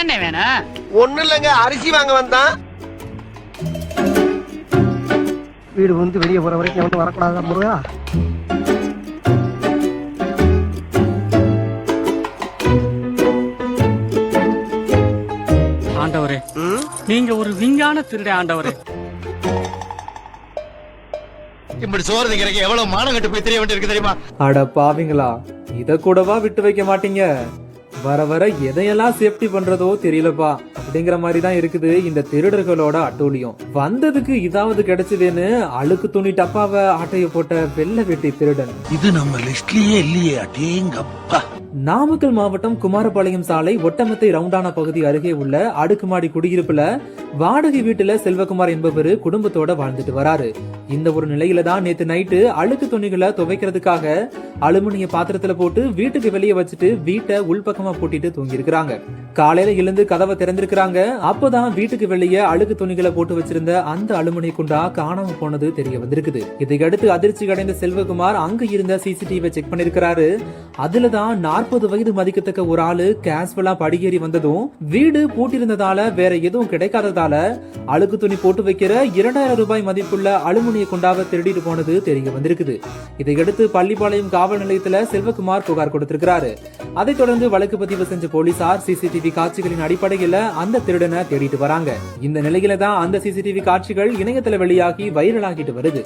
என்னென்ன வேணும்? ஒண்ணு இல்லைங்க அரிசி வாங்க வந்தான். வீடு வந்து வெளியே போற வரைக்கும் எவனும் வரக்கூடாதா முருகா? ஆண்டவரே நீங்க ஒரு விஞ்ஞான திருட ஆண்டவரே. இப்படி சோறு திங்கிறக்கு எவ்வளவு மானம் கட்டு போய் தெரிய வேண்டியிருக்கு தெரியுமா? அட பாவிங்களா இத கூடவா விட்டு வைக்க மாட்டீங்க? வர வர எதையெல்லாம் சேஃப்டி பண்றதோ தெரியலப்பா. அப்படிங்கிற மாதிரி தான் இருக்குது இந்த திருடர்களோட அட்டூழியம். வந்ததுக்கு இதாவது கிடைச்சதுன்னு அழுக்கு துணி டப்பாவை ஆட்டைய போட்ட வெள்ளை வெட்டி திருடன். இது நம்ம லிஸ்ட்லயே இல்லையே அடேங்கப்பா. நாமக்கல் மாவட்டம் குமாரபாளையம் சாலை ஒட்டமத்தை ரவுண்டான பகுதி அருகே உள்ள அடுக்குமாடி குடியிருப்புல வாடகை வீட்டுல செல்வகுமார் என்பவர் குடும்பத்தோட வாழ்ந்துட்டு வராரு. இந்த ஒரு நிலையில தான் நேத்து நைட்டு அழுக்கு துணிகளை துவைக்கிறதுக்காக அலுமினிய பாத்திரத்துல போட்டு வீட்டுக்கு வெளியே வச்சுட்டு வீட்டை உள்பக்கமா பூட்டிட்டு தூங்கியிருக்கிறாங்க. காலையில எழுந்து கதவை திறந்திருக்கிறாங்க. அப்பதான் வீட்டுக்கு வெளியே அழுக்கு துணிகளை போட்டு வச்சிருந்த அந்த அலுமினிய குண்டா காணாம போனது தெரிய வந்திருக்குது. இதையடுத்து அதிர்ச்சி அடைந்த செல்வகுமார் அங்க இருந்த சிசிடிவி செக் பண்ணிருக்கிறாரு அதுலதான் நாற்பது வயது மதிக்கத்தக்க ஒரு ஆளு கேஸ்வலா படியேறி வந்ததும் வீடு பூட்டியிருந்ததால வேற எதுவும் கிடைக்காததால அழுக்கு துணி போட்டு வைக்கிற இரண்டாயிரம் ரூபாய் மதிப்புள்ள அலுமினிய குண்டாவை திருடிட்டு போனது தெரிய வந்திருக்குது. இதையடுத்து பள்ளிப்பாளையம் காவல் நிலையத்துல செல்வகுமார் புகார் கொடுத்திருக்கிறாரு. அதைத் தொடர்ந்து வழக்கு பதிவு செஞ்ச போலீசார் சிசிடிவி காட்சிகளின் அடிப்படையில அந்த திருடனை தேடிட்டு வராங்க. இந்த நிலையில தான் அந்த சிசிடிவி காட்சிகள் இணையத்துல வெளியாகி வைரலாகிட்டு வருது.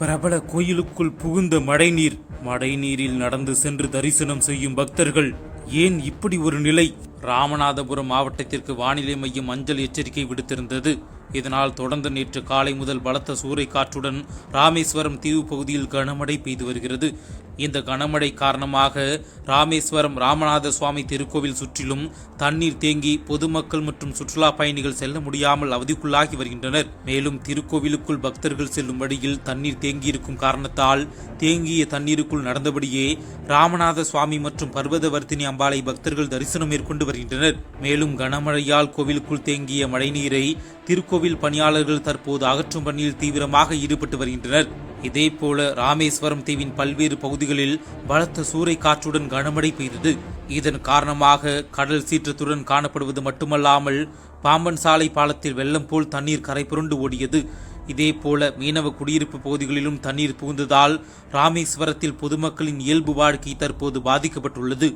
பிரபல கோயிலுக்குள் புகுந்த மழைநீர் மழைநீரில் நடந்து சென்று தரிசனம் செய்யும் பக்தர்கள் ஏன் இப்படி ஒரு நிலை? ராமநாதபுரம் மாவட்டத்திற்கு வானிலை மையம் அஞ்சல் எச்சரிக்கை விடுத்திருந்தது. இதனால் தொடர்ந்து நேற்று காலை முதல் பலத்த சூறைக்காற்றுடன் ராமேஸ்வரம் தீவு பகுதியில் கனமழை பெய்து வருகிறது. இந்த கனமழை காரணமாக ராமேஸ்வரம் ராமநாத சுவாமி திருக்கோவில் சுற்றிலும் தண்ணீர் தேங்கி பொதுமக்கள் மற்றும் சுற்றுலா பயணிகள் செல்ல முடியாமல் அவதிக்குள்ளாகி வருகின்றனர். மேலும் திருக்கோவிலுக்குள் பக்தர்கள் செல்லும் வழியில் தண்ணீர் தேங்கியிருக்கும் காரணத்தால் தேங்கிய தண்ணீருக்குள் நடந்தபடியே ராமநாத சுவாமி மற்றும் பர்வதவர்த்தினி அம்பாளை பக்தர்கள் தரிசனம் மேற்கொண்டு வருகின்றனர். மேலும் கனமழையால் கோவிலுக்குள் தேங்கிய மழைநீரை திருக்கோவில் கோவில் பணியாளர்கள் தற்போது அகற்றும் பணியில் தீவிரமாக ஈடுபட்டு வருகின்றனர். இதேபோல ராமேஸ்வரம் தீவின் பல்வேறு பகுதிகளில் பலத்த சூறை காற்றுடன் கனமழை பெய்தது. இதன் காரணமாக கடல் சீற்றத்துடன் காணப்படுவது மட்டுமல்லாமல் பாம்பன் சாலை பாலத்தில் வெள்ளம் போல் தண்ணீர் கரை புரண்டு ஓடியது. இதேபோல மீனவ குடியிருப்பு பகுதிகளிலும் தண்ணீர் புகுந்ததால் ராமேஸ்வரத்தில் பொதுமக்களின் இயல்பு வாழ்க்கை தற்போது பாதிக்கப்பட்டுள்ளது.